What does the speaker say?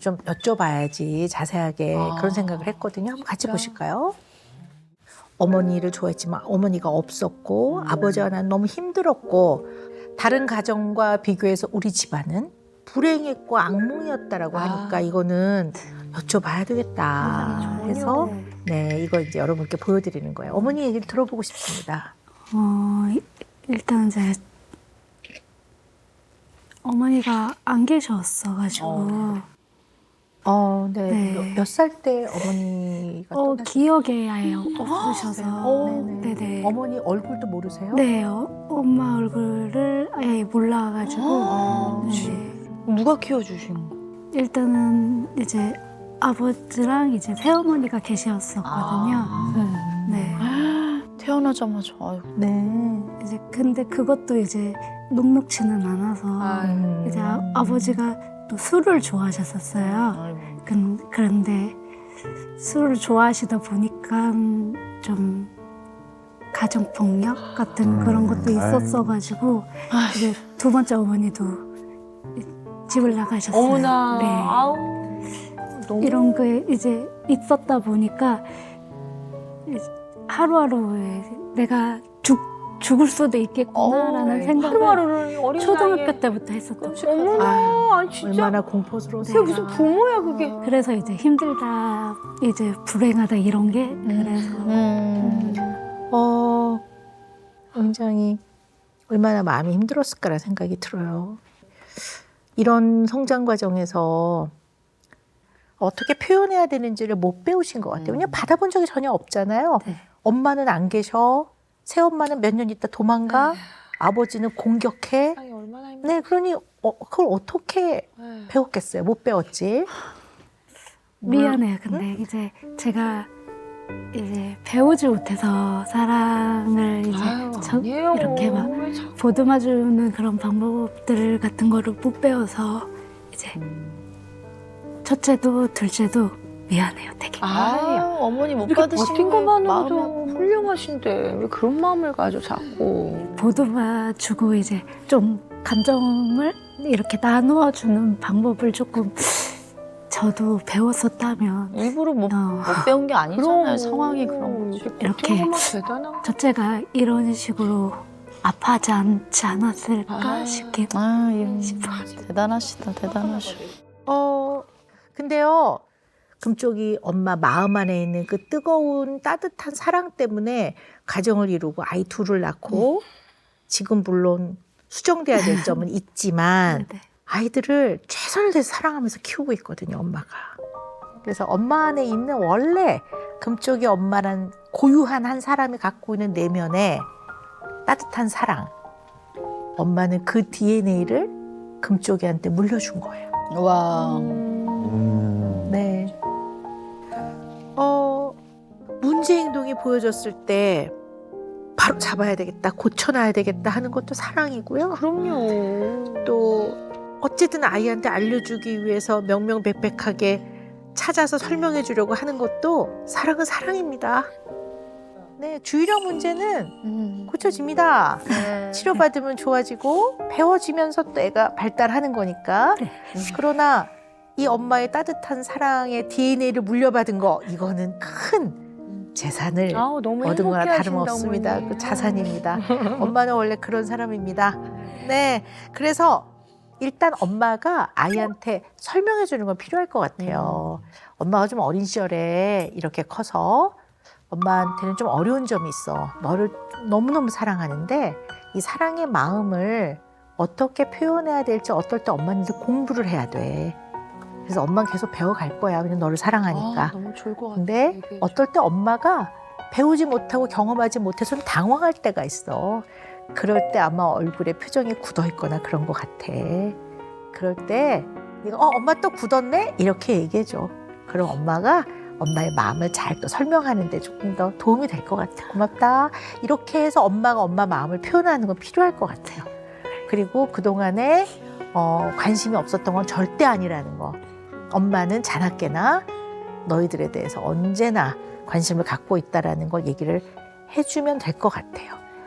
좀 여쭤봐야지 자세하게 아, 그런 생각을 했거든요. 한번 같이? 보실까요? 어머니를 좋아했지만 어머니가 없었고 음. 아버지와 난 너무 힘들었고 다른 가정과 비교해서 우리 집안은 불행했고 악몽이었다라고 아. 하니까 이거는 여쭤봐야 되겠다 해서 네 이거 이제 여러분께 보여드리는 거예요. 어머니 얘기를 들어보고 싶습니다. 어, 이- 일단 이제 어머니가 안 계셨어가지고 어. 어, 네. 네. 몇 살 때 어머니가 어, 떠나셨- 기억에 아예 없으셔서 어, 네네. 네네. 어머니 얼굴도 모르세요? 네, 어, 엄마 얼굴을 아예 몰라가지고 아, 네. 누가 키워주신 거? 일단은 이제 아버지랑 이제 새어머니가 계셨었거든요. 아. 네. 태어나자마자 아유. 네. 이제 근데 그것도 이제 녹록지는 않아서 음. 이제 아, 아버지가 또 술을 좋아하셨었어요. 근- 그런데 술을 좋아하시다 보니까 좀 가정 폭력 같은 음, 그런 것도. 있었어가지고. 이제 두 번째 어머니도 집을 나가셨어요. 어머나. 네. 아우. 너무. 이런 게 이제 있었다 보니까 하루하루에 내가 죽 죽을 수도 있겠구나라는 어, 생각을 하루하루를 어린 초등학교 나이에. 때부터 했었던 거예요. 어머나, 아니 진짜. 얼마나. 그게 무슨 부모야 그게. 그래서 이제 힘들다, 이제 불행하다 이런 게 그래서 음. 어, 굉장히 얼마나 마음이 힘들었을까라는 생각이 들어요. 이런 성장 과정에서 어떻게 표현해야 되는지를 못 배우신 것 같아요. 왜냐면 받아본 적이 전혀 없잖아요. 네. 엄마는 안 계셔. 새엄마는 몇 년 있다 도망가. 아버지는 공격해. 세상이 얼마나 힘들어. 네, 그러니 어, 그걸 어떻게 배웠겠어요? 못 배웠지. 미안해요. 근데 이제 제가 이제 배우지 못해서 사랑을 이제 아유, 저- 아니에요. 이렇게 막 보듬어주는 그런 방법들 같은 거를 못 배워서 이제 첫째도 둘째도 미안해요. 되게. 아, 어머니 못 받으신 마음이 훌륭하신데 왜 그런 마음을 가져 자꾸 보듬어 주고 이제 좀 감정을 이렇게 나누어 주는 방법을 조금 저도 배웠었다면 일부러 못, 어, 못 배운 게 아니잖아요. 그럼. 상황이 그런 거지. 이렇게 대단한 첫째가 이런 식으로 아파하지 않지 않았을까 아. 싶긴 아, 예. 싶어요. 대단하시다, 대단하셔. 어, 근데요, 금쪽이 엄마 마음 안에 있는 그 뜨거운 따뜻한 사랑 때문에 가정을 이루고 아이 둘을 낳고 지금 물론 수정돼야 될 점은 있지만 네. 아이들을 최선을 다해서 사랑하면서 키우고 있거든요, 엄마가. 그래서 엄마 안에 있는 원래 금쪽이 엄마란 고유한 한 사람이 갖고 있는 내면의 따뜻한 사랑. 엄마는 그 DNA를 금쪽이한테 물려준 거예요. 와. 음. 보여졌을 때 바로 잡아야 되겠다, 고쳐놔야 되겠다 하는 것도 사랑이고요. 그럼요 또 어쨌든 아이한테 알려주기 위해서 명명백백하게 찾아서 설명해 주려고 하는 것도 사랑은 사랑입니다. 네, 주의력 문제는 음. 고쳐집니다. 네. 치료받으면 좋아지고 배워지면서 또 애가 발달하는 거니까. 네. 그러나 이 엄마의 따뜻한 사랑의 DNA를 물려받은 거 이거는 큰 재산을 아우 얻은 거나 다름없습니다. 어머니. 그 자산입니다. 엄마는 원래 그런 사람입니다. 네. 그래서 일단 엄마가 아이한테 설명해 주는 건 필요할 것 같아요. 엄마가 좀 어린 시절에 이렇게 커서 엄마한테는 좀 어려운 점이 있어. 너를 너무너무 사랑하는데 이 사랑의 마음을 어떻게 표현해야 될지 어떨 때 엄마는 공부를 해야 돼. 그래서 엄마는 계속 배워갈 거야. 왜냐면 너를 사랑하니까. 아, 너무 좋을 것 같아 근데 어떨 때 엄마가 배우지 못하고 경험하지 못해서 좀 당황할 때가 있어. 그럴 때 아마 얼굴에 표정이 굳어 있거나 그런 것 같아. 그럴 때 네가 어 엄마 또 굳었네 이렇게 얘기해 줘. 그럼 엄마가 엄마의 마음을 잘 또 설명하는데 조금 더 도움이 될 것 같아. 고맙다. 이렇게 해서 엄마가 엄마 마음을 표현하는 건 필요할 것 같아요. 그리고 그 동안에 어, 관심이 없었던 건 절대 아니라는 거. 엄마는 자나깨나 너희들에 대해서 언제나 관심을 갖고 있다라는 걸 얘기를 해주면 될 것 같아요.